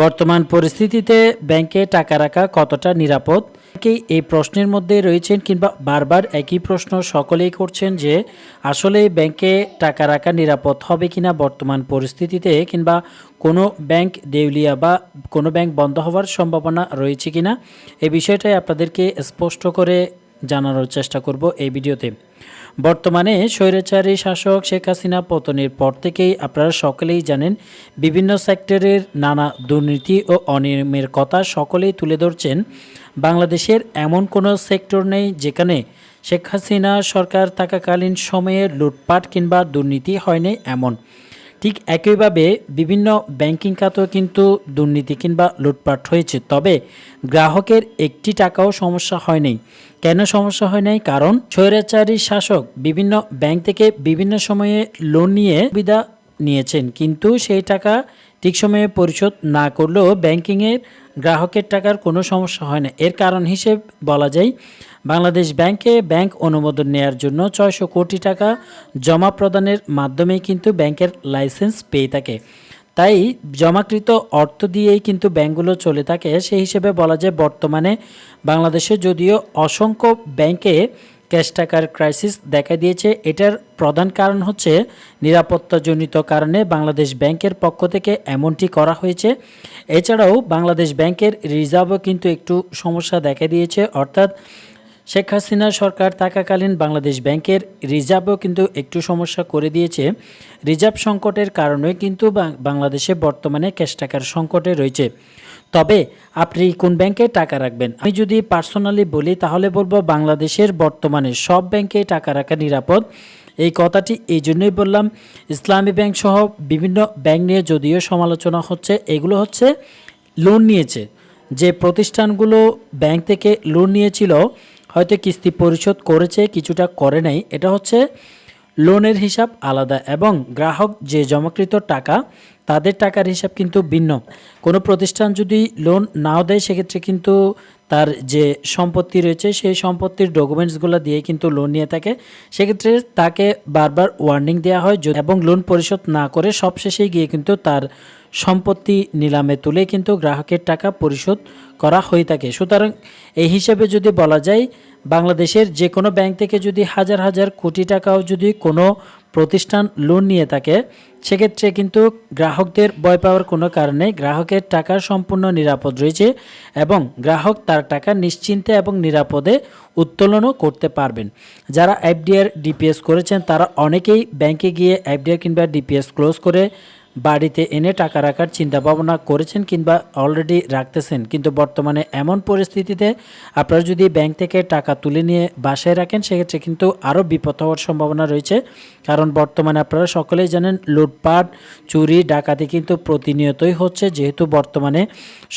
বর্তমান পরিস্থিতিতে ব্যাংকে টাকা রাখা কতটা নিরাপদ? অনেকেই এই প্রশ্নের মধ্যে রয়েছেন কিংবা বারবার একই প্রশ্ন সকলেই করছেন যে, আসলে ব্যাংকে টাকা রাখা নিরাপদ হবে কিনা বর্তমান পরিস্থিতিতে কিংবা কোনো ব্যাংক দেউলিয়া বা কোনো ব্যাংক বন্ধ হওয়ার সম্ভাবনা রয়েছে কিনা? এই বিষয়টাই আপনাদেরকে স্পষ্ট করে জানানোর চেষ্টা করব এই ভিডিওতে। বর্তমানে স্বৈরাচারী শাসক শেখ হাসিনা পতনের পর থেকেই আপনারা সকলেই জানেন, বিভিন্ন সেক্টরের নানা দুর্নীতি ও অনিয়মের কথা সকলেই তুলে ধরছেন। বাংলাদেশের এমন কোনো সেক্টর নেই যেখানে শেখ হাসিনা সরকার থাকাকালীন সময়ে লুটপাট কিংবা দুর্নীতি হয়নি এমন। ঠিক একইভাবে বিভিন্ন ব্যাংকিং খাতেও কিন্তু দুর্নীতি কিংবা লুটপাট হয়েছে। তবে গ্রাহকের একটি টাকাও সমস্যা হয়নি। কেন সমস্যা হয় নাই? কারণ স্বৈরাচারী শাসক বিভিন্ন ব্যাংক থেকে বিভিন্ন সময়ে লোন নিয়ে সুবিধা নিয়েছেন। কিন্তু সেই টাকা ঠিক সময়ে পরিশোধ না করলেও ব্যাংকিংয়ের গ্রাহকের টাকার কোনো সমস্যা হয় না। এর কারণ হিসেব বলা যায়, বাংলাদেশ ব্যাংকে ব্যাংক অনুমোদন নেয়ার জন্য ছয়শো কোটি টাকা জমা প্রদানের মাধ্যমে কিন্তু ব্যাংকের লাইসেন্স পেয়ে থাকে। তাই জমাকৃত অর্থ দিয়েই কিন্তু ব্যাংকগুলো চলে থাকে। সেই হিসেবে বলা যায়, বর্তমানে বাংলাদেশে যদিও অসংখ্য ব্যাংকে ক্যাশ টাকার ক্রাইসিস দেখা দিয়েছে। এটার প্রধান কারণ হচ্ছে নিরাপত্তাজনিত কারণে বাংলাদেশ ব্যাংকের পক্ষ থেকে এমনটি করা হয়েছে। এছাড়াও বাংলাদেশ ব্যাংকের রিজার্ভও কিন্তু একটু সমস্যা দেখা দিয়েছে। অর্থাৎ শেখ হাসিনা সরকার থাকাকালীন বাংলাদেশ ব্যাংকের রিজার্ভও কিন্তু একটু সমস্যা করে দিয়েছে। রিজার্ভ সংকটের কারণে কিন্তু বাংলাদেশে বর্তমানে ক্যাশ টাকার সংকটে রয়েছে। তবে আপনি কোন ব্যাংকে টাকা রাখবেন? আমি যদি পার্সোনালি বলি, তাহলে বলব বাংলাদেশের বর্তমানে সব ব্যাংকে টাকা রাখা নিরাপদ। এই কথাটি এই জন্যই বললাম, ইসলামী ব্যাংক সহ বিভিন্ন ব্যাংক নিয়ে যদিও সমালোচনা হচ্ছে, এগুলো হচ্ছে লোন নিয়েছে। যে প্রতিষ্ঠানগুলো ব্যাংক থেকে লোন নিয়েছিল, হয়তো কিস্তি পরিশোধ করেছে, কিছুটা করে নাই, এটা হচ্ছে লোনের হিসাব আলাদা এবং গ্রাহক যে জমাকৃত টাকা, তাদের টাকার হিসাব কিন্তু ভিন্ন। কোনো প্রতিষ্ঠান যদি লোন নাও দেয়, সেক্ষেত্রে কিন্তু তার যে সম্পত্তি রয়েছে, সেই সম্পত্তির ডকুমেন্টসগুলো দিয়ে কিন্তু লোন নিয়ে থাকে। সেক্ষেত্রে তাকে বারবার ওয়ার্নিং দেওয়া হয় এবং লোন পরিশোধ না করে সবশেষে গিয়ে কিন্তু তার সম্পত্তি নিলামে তুলে কিন্তু গ্রাহকের টাকা পরিশোধ করা হয়ে থাকে। সুতরাং এই হিসাবে যদি বলা যায়, বাংলাদেশের যে কোনো ব্যাংক থেকে যদি হাজার হাজার কোটি টাকাও যদি কোনো প্রতিষ্ঠান লোন নিয়ে থাকে, সেক্ষেত্রে কিন্তু গ্রাহকদের ভয় পাওয়ার কোনো কারণে গ্রাহকের টাকা সম্পূর্ণ নিরাপদ রয়েছে এবং গ্রাহক তার টাকা নিশ্চিন্তে এবং নিরাপদে উত্তোলনও করতে পারবেন। যারা এফডিআর, ডিপিএস করেছেন, তারা অনেকেই ব্যাংকে গিয়ে এফডিআর কিংবা ডিপিএস ক্লোজ করে বাড়িতে এনে টাকা রাখার চিন্তা ভাবনা করেছেন কিংবা অলরেডি রাখতেছেন, কিন্তু বর্তমানে এমন পরিস্থিতিতে আপনারা যদি ব্যাংক থেকে টাকা তুলে নিয়ে বাসায় রাখেন, সেক্ষেত্রে কিন্তু আরও বিপদ হওয়ার সম্ভাবনা রয়েছে। কারণ বর্তমানে আপনারা সকলেই জানেন, লুটপাট, চুরি, ডাকাতি কিন্তু প্রতিনিয়তই হচ্ছে। যেহেতু বর্তমানে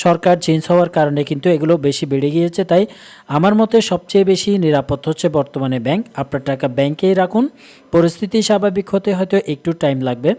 সরকার চেঞ্জ হওয়ার কারণে কিন্তু এগুলো বেশি বেড়ে গিয়েছে, তাই আমার মতে সবচেয়ে বেশি নিরাপদ হচ্ছে বর্তমানে ব্যাংক আপনার টাকা ব্যাংকেই রাখুন। পরিস্থিতি স্বাভাবিক হতে হয়তো একটু টাইম লাগবে।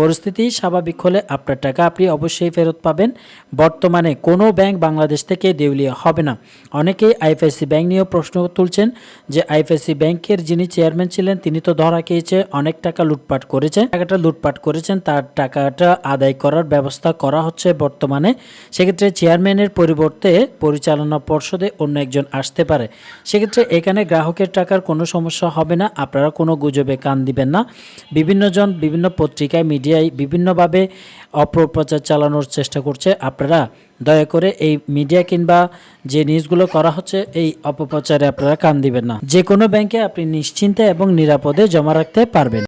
পরিস্থিতি স্বাভাবিক হলে আপনার টাকা আপনি অবশ্যই ফেরত পাবেন। বর্তমানে কোনো ব্যাংক বাংলাদেশ থেকে দেউলিয়া হবে না। অনেকেই আইএফআইসি ব্যাংক নিয়েও প্রশ্ন তুলছেন যে আইএফআইসি ব্যাংকের যিনি চেয়ারম্যান ছিলেন, তিনি তো ধরা খেয়েছে, অনেক টাকা লুটপাট করেছেন টাকাটা লুটপাট করেছেন, তার টাকাটা আদায় করার ব্যবস্থা করা হচ্ছে বর্তমানে। সেক্ষেত্রে চেয়ারম্যানের পরিবর্তে পরিচালনা পর্ষদে অন্য একজন আসতে পারে। সেক্ষেত্রে এখানে গ্রাহকের টাকার কোনো সমস্যা হবে না, আপনারা কোনো গুজবে কান দিবেন না। বিভিন্নজন বিভিন্ন পত্রিকায়, মিডিয়ায় বিভিন্নভাবে অপপ্রচার চালানোর চেষ্টা করছে। আপনারা দয়া করে এই মিডিয়া কিংবা যে নিউজগুলো করা হচ্ছে, এই অপপ্রচারে আপনারা কান দিবেন না। যে কোনো ব্যাংকে আপনি নিশ্চিন্তে এবং নিরাপদে জমা রাখতে পারবেন।